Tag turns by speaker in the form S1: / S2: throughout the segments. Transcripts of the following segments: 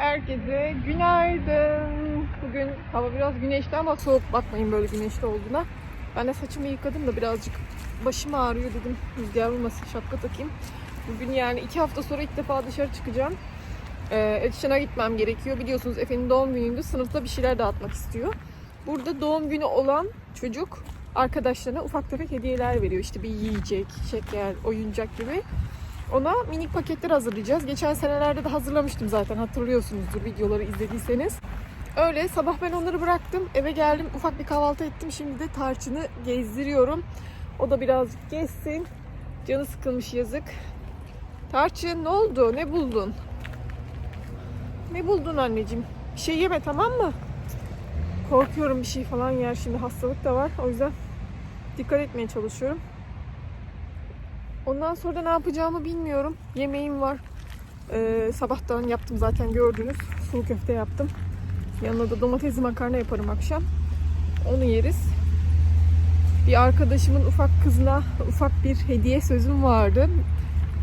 S1: Herkese günaydın. Bugün hava biraz güneşli ama soğuk bakmayın böyle güneşli olduğuna. Ben de saçımı yıkadım da birazcık başım ağrıyor dedim. Rüzgar vurmasın şapka takayım. Bugün yani iki hafta sonra ilk defa dışarı çıkacağım. Ee, Etişan'a gitmem gerekiyor. Biliyorsunuz Efe'nin doğum günüydü. Sınıfta bir şeyler dağıtmak istiyor. Burada doğum günü olan çocuk arkadaşlarına ufak tefek hediyeler veriyor. İşte bir yiyecek, şeker, oyuncak gibi. Ona minik paketler hazırlayacağız. Geçen senelerde de hazırlamıştım zaten hatırlıyorsunuzdur videoları izlediyseniz. Öyle sabah ben onları bıraktım. Eve geldim ufak bir kahvaltı ettim. Şimdi de tarçını gezdiriyorum. O da birazcık gezsin. Canı sıkılmış yazık. Tarçın ne oldu? Ne buldun? Ne buldun anneciğim? Bir şey yeme tamam mı? Korkuyorum bir şey falan yer şimdi hastalık da var. O yüzden dikkat etmeye çalışıyorum. Ondan sonra da ne yapacağımı bilmiyorum. Yemeğim var. Ee, sabahtan yaptım zaten gördünüz. Sulu köfte yaptım. Yanına da domatesli makarna yaparım akşam. Onu yeriz. Bir arkadaşımın ufak kızına ufak bir hediye sözüm vardı.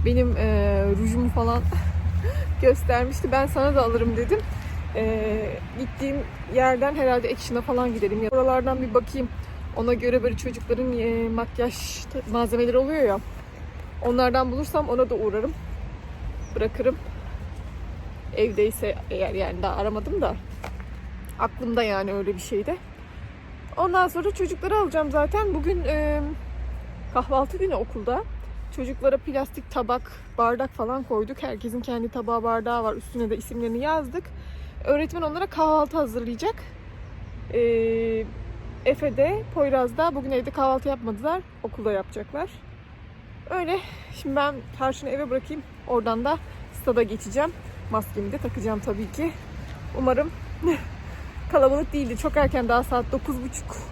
S1: Benim e, rujumu falan göstermişti. Ben sana da alırım dedim. Ee, gittiğim yerden herhalde Action'a falan gidelim. Ya, oralardan bir bakayım. Ona göre böyle çocukların e, makyaj malzemeleri oluyor ya. Onlardan bulursam ona da uğrarım. Bırakırım. Evdeyse eğer yani daha aramadım da. Aklımda yani öyle bir şeyde. Ondan sonra çocukları alacağım zaten. Bugün e, kahvaltı günü okulda. Çocuklara plastik tabak, bardak falan koyduk. Herkesin kendi tabağı bardağı var. Üstüne de isimlerini yazdık. Öğretmen onlara kahvaltı hazırlayacak. E, Efe de, Poyraz da bugün evde kahvaltı yapmadılar. Okulda yapacaklar. Öyle. Şimdi ben Tarşın'ı eve bırakayım. Oradan da stada geçeceğim. Maskemi de takacağım tabii ki. Umarım kalabalık değildi. Çok erken daha saat 9.30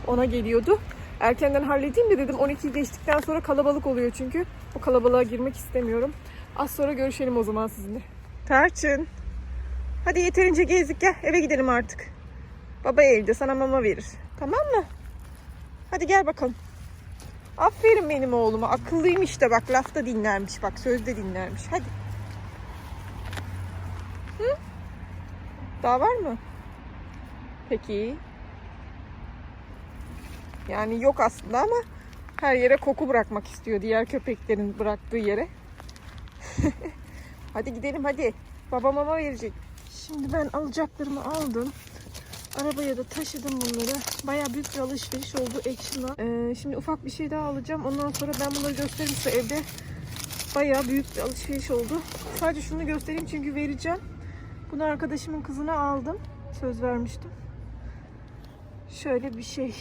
S1: ona geliyordu. Erkenden halledeyim de dedim 12 geçtikten sonra kalabalık oluyor çünkü. O kalabalığa girmek istemiyorum. Az sonra görüşelim o zaman sizinle. Tarçın. Hadi yeterince gezdik gel eve gidelim artık. Baba evde sana mama verir. Tamam mı? Hadi gel bakalım. Aferin benim oğluma. Akıllıymış da bak lafta dinlermiş bak sözde dinlermiş. Hadi. Hı? Daha var mı? Peki. Yani yok aslında ama her yere koku bırakmak istiyor diğer köpeklerin bıraktığı yere. hadi gidelim hadi. Baba mama verecek. Şimdi ben alacaklarımı aldım. Arabaya da taşıdım bunları. Bayağı büyük bir alışveriş oldu Action'la. Ee, şimdi ufak bir şey daha alacağım. Ondan sonra ben bunları gösteririm size evde. Bayağı büyük bir alışveriş oldu. Sadece şunu göstereyim çünkü vereceğim. Bunu arkadaşımın kızına aldım. Söz vermiştim. Şöyle bir şey.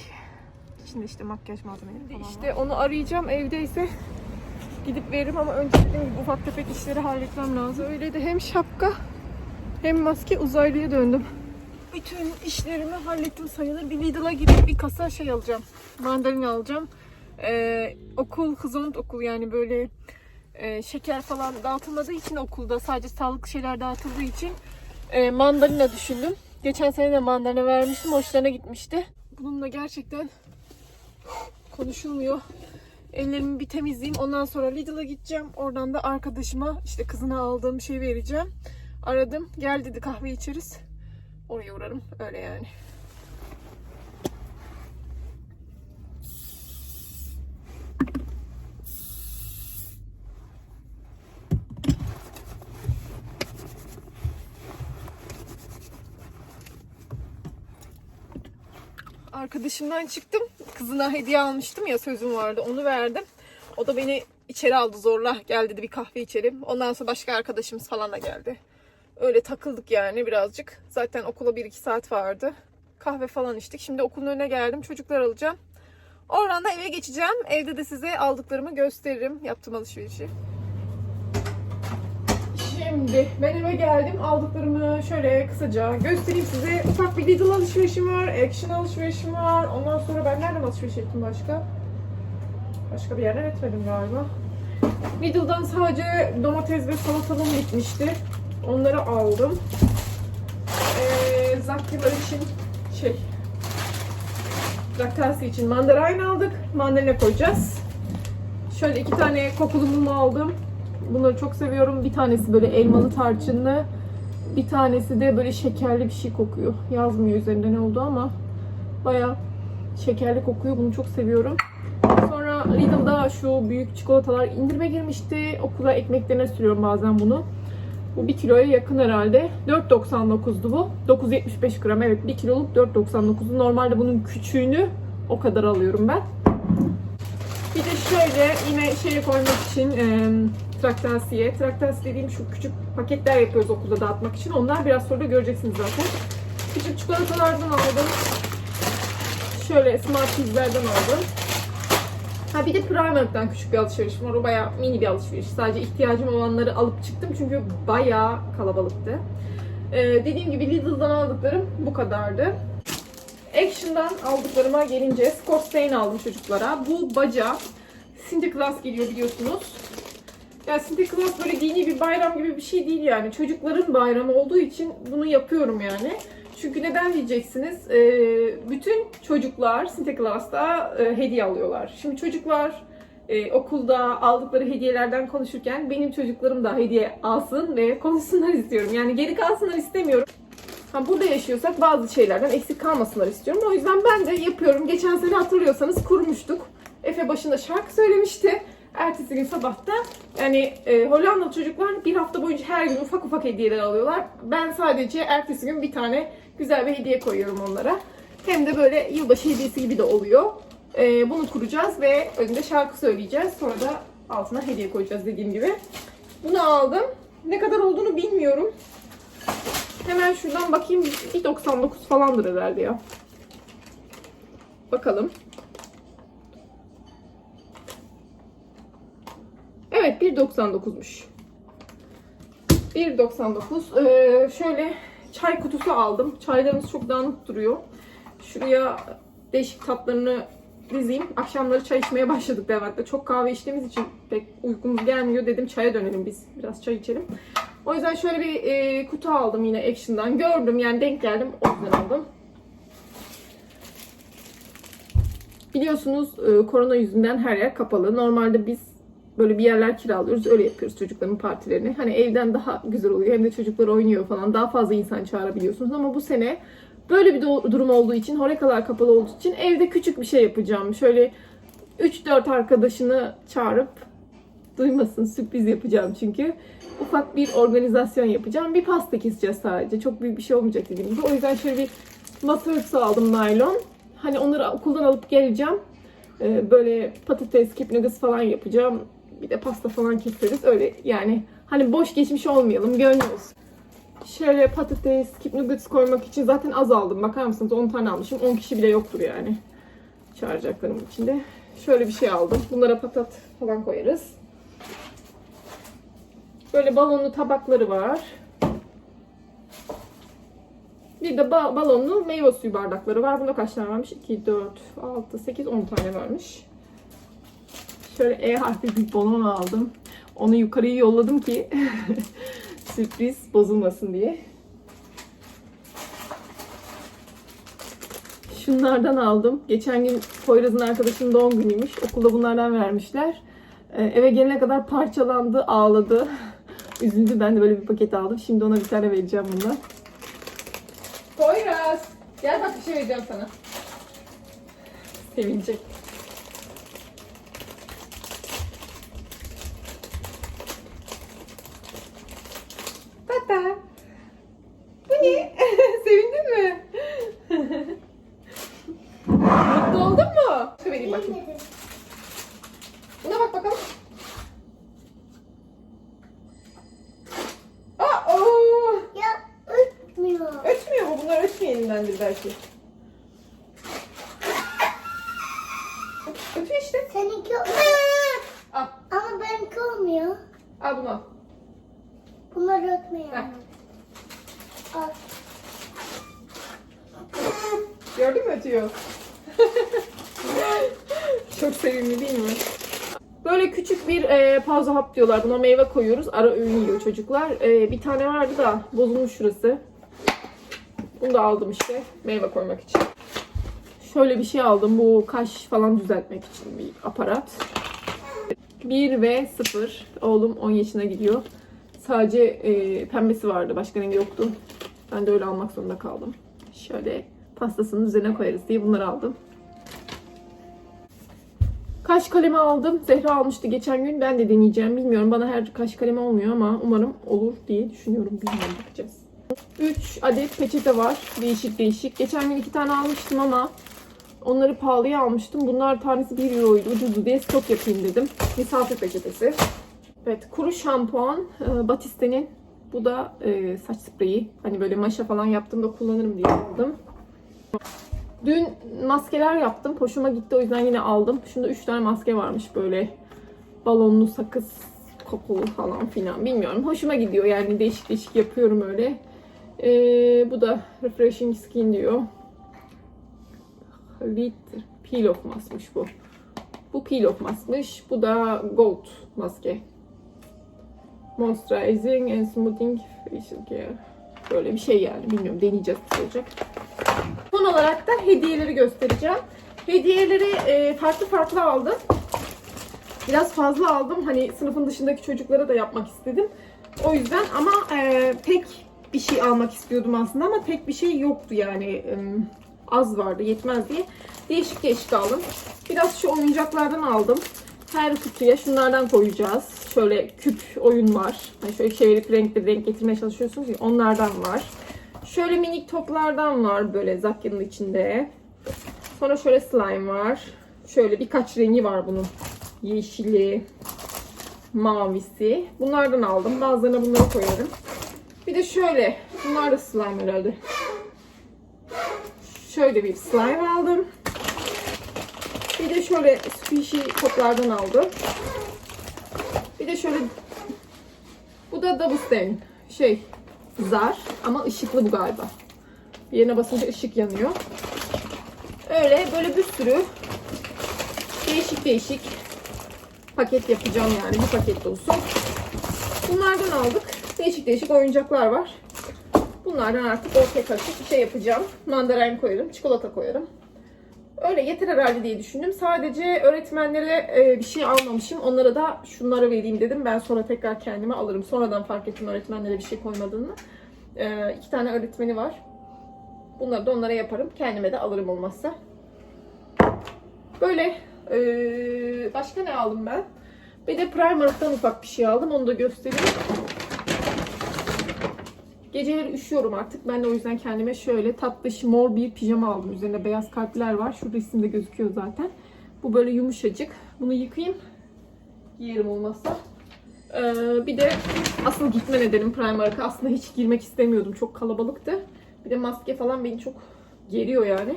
S1: İçinde işte makyaj malzemeleri falan İşte onu arayacağım evdeyse gidip veririm ama önce dediğim gibi ufak tefek işleri halletmem lazım. Öyle de hem şapka hem maske uzaylıya döndüm bütün işlerimi hallettim sayılır. Bir Lidl'a gidip bir kasa şey alacağım. Mandalina alacağım. Ee, okul, hızont okul yani böyle e, şeker falan dağıtılmadığı için okulda sadece sağlıklı şeyler dağıtıldığı için e, mandalina düşündüm. Geçen sene de mandalina vermiştim. Hoşlarına gitmişti. Bununla gerçekten konuşulmuyor. Ellerimi bir temizleyeyim. Ondan sonra Lidl'a gideceğim. Oradan da arkadaşıma işte kızına aldığım şey vereceğim. Aradım. Gel dedi kahve içeriz. Oraya uğrarım. Öyle yani. Arkadaşımdan çıktım. Kızına hediye almıştım ya sözüm vardı. Onu verdim. O da beni içeri aldı zorla. Gel dedi bir kahve içelim. Ondan sonra başka arkadaşımız falan da geldi. Öyle takıldık yani birazcık. Zaten okula 1-2 saat vardı. Kahve falan içtik. Şimdi okulun önüne geldim. Çocuklar alacağım. Oradan da eve geçeceğim. Evde de size aldıklarımı gösteririm. Yaptığım alışverişi. Şimdi ben eve geldim. Aldıklarımı şöyle kısaca göstereyim size. Ufak bir Lidl alışverişim var. Action alışverişim var. Ondan sonra ben nereden alışveriş ettim başka? Başka bir yerden etmedim galiba. Lidl'dan sadece domates ve salatalığım bitmişti. Onları aldım. Ee, Zaktibar için şey Laktasi için mandalina aldık. Mandalina koyacağız. Şöyle iki tane kokulu mum aldım. Bunları çok seviyorum. Bir tanesi böyle elmalı tarçınlı. Bir tanesi de böyle şekerli bir şey kokuyor. Yazmıyor üzerinde ne oldu ama bayağı şekerli kokuyor. Bunu çok seviyorum. Sonra Lidl'da şu büyük çikolatalar indirime girmişti. Okula ekmeklerine sürüyorum bazen bunu. Bu 1 kiloya yakın herhalde. 4.99'du bu. 975 gram evet 1 kiloluk 4.99'du. Normalde bunun küçüğünü o kadar alıyorum ben. Bir de şöyle yine şeye koymak için e, traktasiye. Traktasi dediğim şu küçük paketler yapıyoruz okulda dağıtmak için. Onlar biraz sonra da göreceksiniz zaten. Küçük çikolatalardan aldım. Şöyle Smart Kids'lerden aldım. Ha bir de Primark'tan küçük bir alışverişim var. O bayağı mini bir alışveriş. Sadece ihtiyacım olanları alıp çıktım çünkü bayağı kalabalıktı. Ee, dediğim gibi Lidl'dan aldıklarım bu kadardı. Action'dan aldıklarıma gelince Scorsese aldım çocuklara. Bu baca Sinterklaas geliyor biliyorsunuz. Ya Sinterklaas böyle dini bir bayram gibi bir şey değil yani. Çocukların bayramı olduğu için bunu yapıyorum yani. Çünkü neden diyeceksiniz? Ee, bütün çocuklar Sinterklaas'ta e, hediye alıyorlar. Şimdi çocuklar e, okulda aldıkları hediyelerden konuşurken benim çocuklarım da hediye alsın ve konuşsunlar istiyorum. Yani geri kalsınlar istemiyorum. Ha, burada yaşıyorsak bazı şeylerden eksik kalmasınlar istiyorum. O yüzden ben de yapıyorum. Geçen sene hatırlıyorsanız kurmuştuk. Efe başında şarkı söylemişti. Ertesi gün sabahta yani e, Hollandalı çocuklar bir hafta boyunca her gün ufak ufak hediyeler alıyorlar. Ben sadece ertesi gün bir tane güzel bir hediye koyuyorum onlara. Hem de böyle yılbaşı hediyesi gibi de oluyor. E, bunu kuracağız ve önünde şarkı söyleyeceğiz. Sonra da altına hediye koyacağız dediğim gibi. Bunu aldım. Ne kadar olduğunu bilmiyorum. Hemen şuradan bakayım. 1.99 falandır herhalde ya. Bakalım. Evet 1.99'muş. 1.99. Ee, şöyle çay kutusu aldım. Çaylarımız çok dağınık duruyor. Şuraya değişik tatlarını dizeyim. Akşamları çay içmeye başladık Levent'te. Çok kahve içtiğimiz için pek uykumuz gelmiyor. Dedim çaya dönelim biz. Biraz çay içelim. O yüzden şöyle bir e, kutu aldım yine Action'dan. Gördüm yani denk geldim. O yüzden aldım. Biliyorsunuz e, korona yüzünden her yer kapalı. Normalde biz böyle bir yerler kiralıyoruz. Öyle yapıyoruz çocukların partilerini. Hani evden daha güzel oluyor. Hem de çocuklar oynuyor falan. Daha fazla insan çağırabiliyorsunuz. Ama bu sene böyle bir durum olduğu için, horekalar kapalı olduğu için evde küçük bir şey yapacağım. Şöyle 3-4 arkadaşını çağırıp duymasın sürpriz yapacağım çünkü. Ufak bir organizasyon yapacağım. Bir pasta keseceğiz sadece. Çok büyük bir şey olmayacak dediğim gibi. O yüzden şöyle bir masa örtüsü aldım naylon. Hani onları okuldan alıp geleceğim. Ee, böyle patates, kip nuggets falan yapacağım. Bir de pasta falan keseriz. Öyle yani hani boş geçmiş olmayalım. Gönlü olsun. Şöyle patates, kip nuggets koymak için zaten az aldım. Bakar mısınız 10 tane almışım. 10 kişi bile yoktur yani. Çağıracaklarım içinde. Şöyle bir şey aldım. Bunlara patat falan koyarız. Böyle balonlu tabakları var. Bir de ba- balonlu meyve suyu bardakları var. Bunda kaç tane varmış? 2, 4, 6, 8, 10 tane varmış. Şöyle E harfi bir balon aldım. Onu yukarıya yolladım ki sürpriz bozulmasın diye. Şunlardan aldım. Geçen gün Poyraz'ın arkadaşının doğum günüymüş. Okulda bunlardan vermişler. Ee, eve gelene kadar parçalandı, ağladı. Üzüldü. Ben de böyle bir paket aldım. Şimdi ona bir tane vereceğim bundan. Poyraz! Gel bak bir şey vereceğim sana. Sevinecek. Tata! Bu ne? Sevindin mi? Mutlu oldun mu? Şu vereyim bakayım. Buna bak bakalım. yüzündendir belki. Ötüyor işte.
S2: Seninki
S1: Al.
S2: ama benimki olmuyor.
S1: Al bunu al.
S2: Bunları ötmeye
S1: Ver.
S2: Al.
S1: Gördün mü ötüyor? Çok sevimli değil mi? Böyle küçük bir e, pauza hap diyorlar. Buna meyve koyuyoruz. Ara öğün yiyor çocuklar. E, bir tane vardı da bozulmuş şurası. Bunu da aldım işte. Meyve koymak için. Şöyle bir şey aldım. Bu kaş falan düzeltmek için bir aparat. 1 ve 0. Oğlum 10 yaşına gidiyor. Sadece e, pembesi vardı. Başka rengi yoktu. Ben de öyle almak zorunda kaldım. Şöyle pastasının üzerine koyarız diye bunları aldım. Kaş kalemi aldım. Zehra almıştı geçen gün. Ben de deneyeceğim. Bilmiyorum bana her kaş kalemi olmuyor ama umarım olur diye düşünüyorum. Bilmiyorum bakacağız. 3 adet peçete var. Değişik değişik. Geçen gün iki tane almıştım ama onları pahalıya almıştım. Bunlar tanesi 1 euroydu. Ucuzdu diye stok yapayım dedim. Misafir peçetesi. Evet kuru şampuan. e, Batiste'nin. Bu da e, saç spreyi. Hani böyle maşa falan yaptığımda kullanırım diye aldım. Dün maskeler yaptım. Hoşuma gitti o yüzden yine aldım. Şunda 3 tane maske varmış böyle. Balonlu sakız kokulu falan filan. Bilmiyorum. Hoşuma gidiyor yani değişik değişik yapıyorum öyle. Ee, bu da Refreshing Skin diyor. Lit Peel Off maskmış bu. Bu Off maskmış. Bu da Gold maske. Moisturizing and Smoothing Facial Care. Böyle bir şey yani. Bilmiyorum deneyeceğiz nasıl olacak. Son olarak da hediyeleri göstereceğim. Hediyeleri e, farklı farklı aldım. Biraz fazla aldım. Hani sınıfın dışındaki çocuklara da yapmak istedim. O yüzden ama e, tek bir şey almak istiyordum aslında ama tek bir şey yoktu yani. E, az vardı yetmez diye. Değişik değişik aldım. Biraz şu oyuncaklardan aldım. Her kutuya şunlardan koyacağız. Şöyle küp oyun var. Hani şöyle çevirip renkli renk getirmeye çalışıyorsunuz ya onlardan var. Şöyle minik toplardan var böyle zakyanın içinde. Sonra şöyle slime var. Şöyle birkaç rengi var bunun. Yeşili, mavisi. Bunlardan aldım. Bazılarına bunları koyarım. Bir de şöyle. Bunlar da slime herhalde. Şöyle bir slime aldım. Bir de şöyle squishy toplardan aldım. Bir de şöyle bu da double stain. Şey zar ama ışıklı bu galiba. Yerine basınca ışık yanıyor. Öyle böyle bir sürü değişik değişik paket yapacağım yani bir paket olsun. Bunlardan aldık. Değişik değişik oyuncaklar var. Bunlardan artık ortaya karışık bir şey yapacağım. Mandalina koyarım, çikolata koyarım. Öyle yeter herhalde diye düşündüm. Sadece öğretmenlere e, bir şey almamışım. Onlara da şunları vereyim dedim. Ben sonra tekrar kendime alırım. Sonradan fark ettim öğretmenlere bir şey koymadığını. E, iki tane öğretmeni var. Bunları da onlara yaparım. Kendime de alırım olmazsa. Böyle. e, başka ne aldım ben? Bir de Primark'tan ufak bir şey aldım. Onu da göstereyim. Geceleri üşüyorum artık. Ben de o yüzden kendime şöyle tatlış mor bir pijama aldım. Üzerinde beyaz kalpler var. Şu resimde gözüküyor zaten. Bu böyle yumuşacık. Bunu yıkayayım. Giyerim olmazsa. Ee, bir de asıl gitme nedenim Primark'a. Aslında hiç girmek istemiyordum. Çok kalabalıktı. Bir de maske falan beni çok geriyor yani.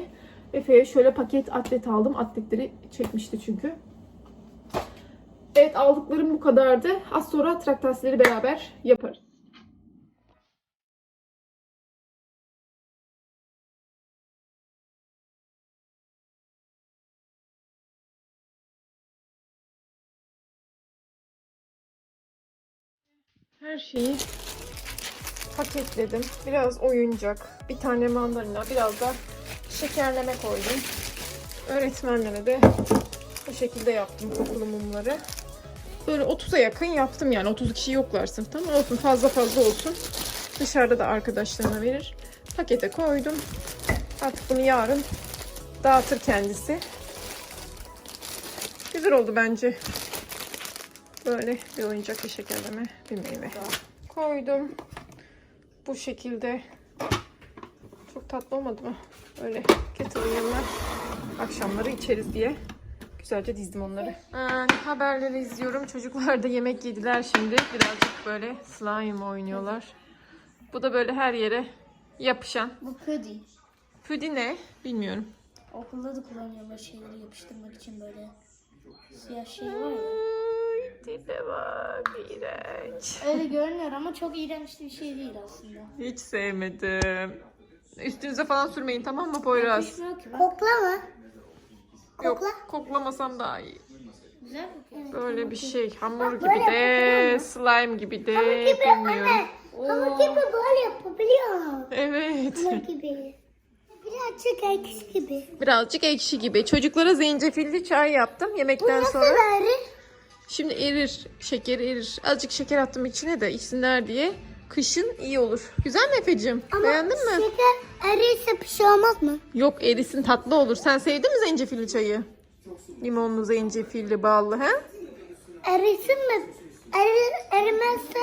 S1: Efe'ye şöyle paket atlet aldım. Atletleri çekmişti çünkü. Evet aldıklarım bu kadardı. Az sonra traktasları beraber yaparız. Her şeyi paketledim. Biraz oyuncak, bir tane mandalina, biraz da şekerleme koydum. Öğretmenlere de bu şekilde yaptım kokulu mumları. Böyle 30'a yakın yaptım yani. 30 kişi yoklar sınıfta ama olsun fazla fazla olsun. Dışarıda da arkadaşlarına verir. Pakete koydum. Artık bunu yarın dağıtır kendisi. Güzel oldu bence. Böyle bir oyuncak, bir şekerleme, bir meyve. Koydum. Bu şekilde. Çok tatlı olmadı mı? Öyle kettle'ın yanına akşamları içeriz diye. Güzelce dizdim onları. Yani haberleri izliyorum. Çocuklar da yemek yediler şimdi. Birazcık böyle slime oynuyorlar. Bu da böyle her yere yapışan.
S2: Bu puding.
S1: Hoodie ne? Bilmiyorum.
S3: Okulda da kullanıyorum böyle şeyleri yapıştırmak için böyle siyah şey var ya.
S1: Tipe bak. iğrenç.
S3: Öyle görünüyor ama çok iğrenç bir şey değil aslında.
S1: Hiç sevmedim. Üstünüze falan sürmeyin tamam mı Poyraz?
S3: Ki bak.
S2: Koklama.
S1: Yok koklamasam daha iyi.
S3: Güzel kokuyor.
S1: Böyle bir şey. Hamur gibi
S2: böyle
S1: de, slime gibi de bilmiyorum.
S2: Hamur gibi böyle yapabiliyor.
S1: Evet.
S2: Hamur gibi. Birazcık ekşi gibi.
S1: Birazcık ekşi gibi. Çocuklara zencefilli çay yaptım yemekten
S2: Nasıl
S1: sonra. Şimdi erir. Şeker erir. Azıcık şeker attım içine de içsinler diye. Kışın iyi olur. Güzel mi Efe'cim? Beğendin mi?
S2: Şeker erirse bir şey olmaz mı?
S1: Yok erisin tatlı olur. Sen sevdin mi zencefilli çayı? Limonlu, zencefilli, ballı he?
S2: Erisin mi? Eri, erimezse,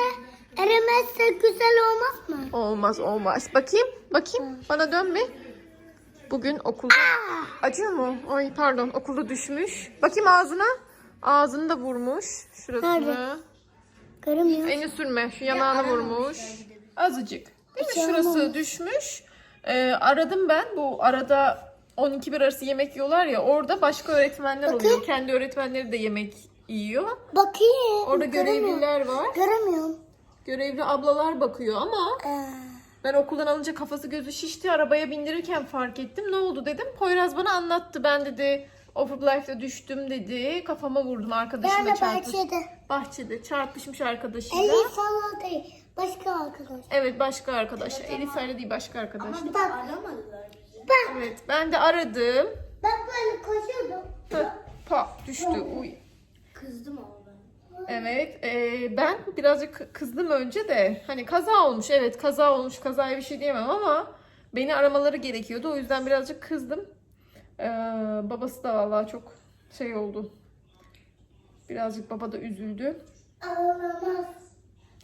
S2: erimezse güzel olmaz mı?
S1: Olmaz olmaz. Bakayım. Bakayım. Bana dön bir. Bugün okulda. Acıyor mu? Ay pardon. Okulda düşmüş. Bakayım ağzına. Ağzını da vurmuş. Şurasını.
S2: Nerede? Göremiyorum.
S1: Eni sürme. Şu yanağına vurmuş. Azıcık. Değil mi? Şurası düşmüş. Ee, aradım ben. Bu arada 12-1 arası yemek yiyorlar ya. Orada başka öğretmenler oluyor. Kendi öğretmenleri de yemek yiyor.
S2: Bakayım.
S1: Orada
S2: Göremiyorum.
S1: görevliler var.
S2: Göremiyorum.
S1: Görevli ablalar bakıyor ama
S2: Ee,
S1: ben okuldan alınca kafası gözü şişti. Arabaya bindirirken fark ettim. Ne oldu dedim. Poyraz bana anlattı. Ben dedi Overlife'da düştüm dedi. Kafama vurdum
S2: ben
S1: arkadaşımla
S2: de
S1: çarpmış.
S2: bahçede.
S1: Bahçede çarpışmış arkadaşıyla.
S2: Elif falan değil. Başka arkadaş.
S1: Evet başka arkadaş. Elif öyle değil başka arkadaş.
S3: Ama bir de aramadılar bizi.
S2: Ben,
S1: Evet ben de aradım.
S2: ben böyle koşuyordum.
S1: Heh, Pa düştü. Uy.
S3: Kızdım ama ben.
S1: Evet e, ben birazcık kızdım önce de. Hani kaza olmuş evet kaza olmuş kazaya bir şey diyemem ama beni aramaları gerekiyordu. O yüzden birazcık kızdım. Ee, babası da vallahi çok şey oldu. Birazcık baba da üzüldü.
S2: Ağlamaz.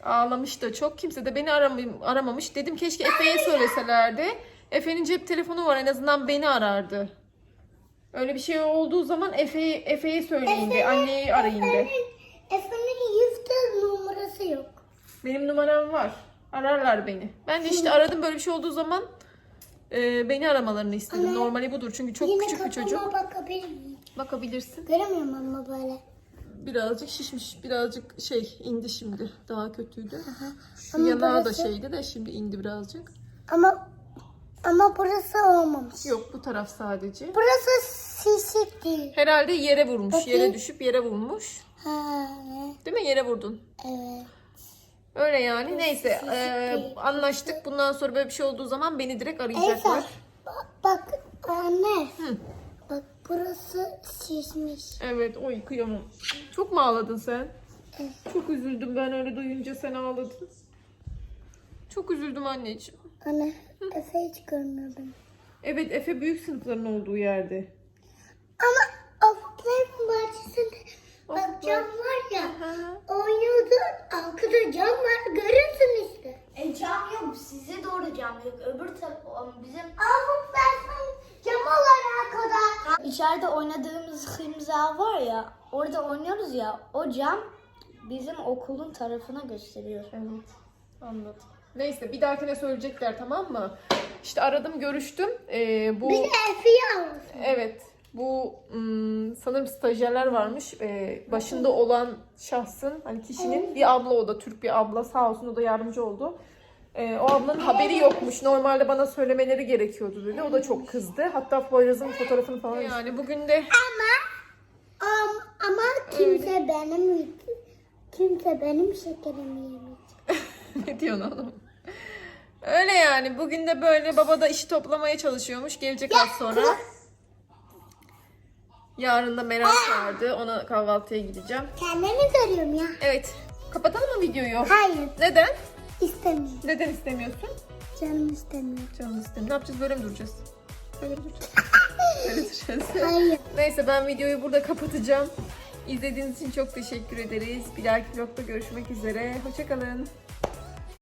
S1: Ağlamış da çok. Kimse de beni aram- aramamış. Dedim keşke Efe'ye söyleselerdi. Efe'nin cep telefonu var en azından beni arardı. Öyle bir şey olduğu zaman Efe'ye Efe'ye söyleyin de, anneyi arayın de.
S2: Efe'nin, Efe'nin yüzde numarası yok.
S1: Benim numaram var. Ararlar beni. Ben de işte aradım böyle bir şey olduğu zaman e, beni aramalarını istedim.
S2: Anne,
S1: Normali budur çünkü çok
S2: Yine
S1: küçük bir çocuk.
S2: bakabilir miyim?
S1: Bakabilirsin.
S2: Göremiyorum ama böyle.
S1: Birazcık şişmiş, birazcık şey indi şimdi. Daha kötüydü. Şu
S2: Ama
S1: yanağı da
S2: burası-
S1: şeydi de şimdi indi birazcık.
S2: Ama ama burası olmamış.
S1: Yok bu taraf sadece.
S2: Burası şişik değil.
S1: Herhalde yere vurmuş.
S2: Bakayım.
S1: Yere düşüp yere vurmuş.
S2: Ha,
S1: Değil mi? Yere vurdun.
S2: evet.
S1: Öyle yani. Neyse. E, anlaştık. Bundan sonra böyle bir şey olduğu zaman beni direkt
S2: Elsa
S1: arayacaklar.
S2: bak, bak anne.
S1: Hı.
S2: Bak burası şişmiş.
S1: Evet. Oy kıyamam. Çok mu ağladın sen?
S2: Evet.
S1: Çok üzüldüm ben öyle duyunca sen ağladın. Çok üzüldüm anneciğim.
S2: Anne Efe hiç görmüyordum.
S1: Evet Efe büyük sınıfların olduğu yerde.
S2: Ama bak cam var ya.
S1: Hı.
S2: Oynuyordu. Arkada cam var. Görürsün işte.
S3: E cam yok. Size doğru cam yok. Öbür taraf bizim
S2: Avukların cam var arkada.
S3: İçeride oynadığımız kırmızı ağ var ya, orada oynuyoruz ya, o cam bizim okulun tarafına gösteriyor.
S1: Evet. Anladım. Neyse bir dahakine söyleyecekler tamam mı? İşte aradım görüştüm. Ee, bu
S2: Bir de Efe'yi almış.
S1: evet bu ım, sanırım stajyerler varmış. Ee, başında olan şahsın hani kişinin bir abla o da Türk bir abla sağ olsun o da yardımcı oldu. Ee, o ablanın haberi yokmuş. Normalde bana söylemeleri gerekiyordu dedi. O da çok kızdı. Hatta Poyraz'ın fotoğrafını falan. Yani bugün de
S2: Am, ama kimse benim kimse benim şekerimi yemeyecek.
S1: ne diyorsun oğlum? Öyle yani. Bugün de böyle baba da işi toplamaya çalışıyormuş. Gelecek az sonra. Yarın da Meral vardı. Ona kahvaltıya gideceğim.
S2: Kendimi görüyorum ya.
S1: Evet. Kapatalım mı videoyu?
S2: Hayır
S1: Neden?
S2: istemiyorum.
S1: Neden istemiyorsun?
S2: Canım istemiyor.
S1: Canım istemiyor. Ne yapacağız? Böyle mi duracağız? Böyle duracağız? Böyle duracağız.
S2: Hayır.
S1: Neyse ben videoyu burada kapatacağım. İzlediğiniz için çok teşekkür ederiz. Bir dahaki vlogda görüşmek üzere. Hoşçakalın.